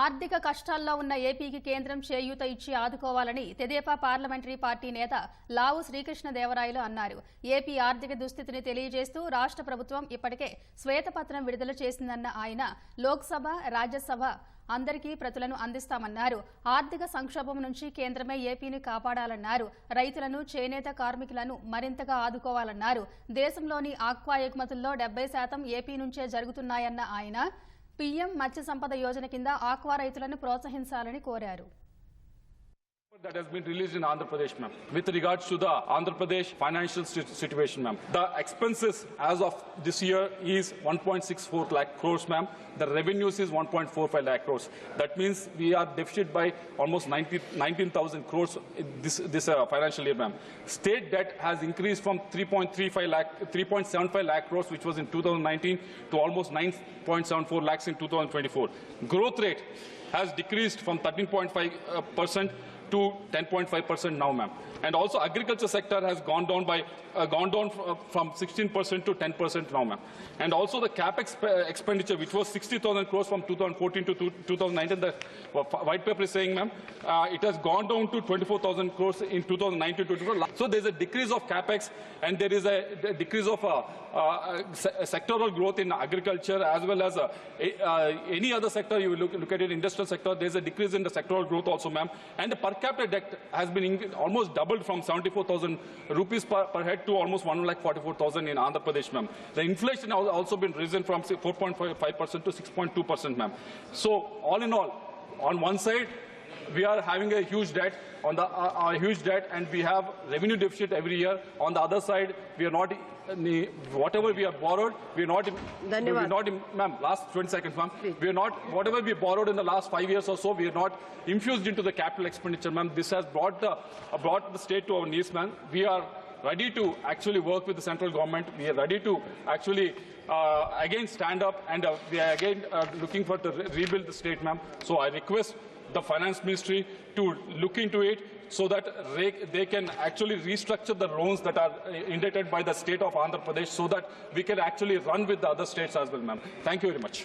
ఆర్థిక కష్టాల్లో ఉన్న ఏపీకి కేంద్రం చేయూత ఇచ్చి ఆదుకోవాలని తెదేపా పార్లమెంటరీ పార్టీ నేత లావు శ్రీకృష్ణదేవరాయలు అన్నారు. ఏపీ ఆర్థిక దుస్థితిని తెలియజేస్తూ రాష్ట్ర ప్రభుత్వం ఇప్పటికే శ్వేతపత్రం విడుదల చేసిందన్న ఆయన లోక్సభ రాజ్యసభ అందరికీ ప్రతులను అందిస్తామన్నారు. ఆర్థిక సంక్షోభం నుంచి కేంద్రమే ఏపీని కాపాడాలన్నారు. రైతులను చేనేత కార్మికులను మరింతగా ఆదుకోవాలన్నారు. దేశంలోని ఆక్వా ఎగుమతుల్లో డెబ్బై శాతం ఏపీ నుంచే జరుగుతున్నాయన్న ఆయన పీఎం మత్స్య సంపద యోజన కింద ఆక్వా రైతులను ప్రోత్సహించాలని కోరారు. That has been released in Andhra Pradesh, ma'am. With regards to the Andhra Pradesh financial situation, ma'am. The expenses as of this year is 1.64 lakh crores, ma'am. The revenues is 1.45 lakh crores. That means we are deficit by almost 90 19,000 crores this, this uh, financial year, ma'am. State debt has increased from 3.35 lakh, 3.75 lakh crores, which was in 2019, to almost 9.74 lakhs in 2024. Growth rate has decreased from 13.5 uh, percent to 10.5% now, ma'am. And also agriculture sector has gone down by uh, gone down uh, from 16% to 10% now, ma'am. And also the capex expenditure, which was 60,000 crores from 2014 to 2019, the uh, white paper is saying, ma'am, uh, it has gone down to 24,000 crores in 2019 to 2024. So there's a decrease of capex and there is a decrease of uh, uh, se- sectoral growth in agriculture as well as uh, uh, any other sector. You look, look at it, industrial sector, there's a decrease in the sectoral growth also, ma'am. And the per capita debt has been almost doubled from 74,000 rupees per, per head to almost 1,44,000 in Andhra Pradesh, ma'am. The inflation has also been risen from 4.5% to 6.2%, ma'am. So all in all, on one side, we are having a huge debt on the uh, a huge debt and we have revenue deficit every year. On the other side we are not uh, whatever we have borrowed we are not we are not ma'am last 20 seconds ma'am. We are not whatever we borrowed in the last 5 years or so we are not infused into the capital expenditure ma'am. This has brought the uh, brought the state to our knees ma'am. We are ready to actually work with the central government. We are ready to actually uh, again stand up and uh, we are again uh, looking for to re- rebuild the state ma'am. So i request the finance ministry to look into it so that they can actually restructure the loans that are uh, indebted by the state of Andhra Pradesh so that we can actually run with the other states as well, ma'am. Thank you very much.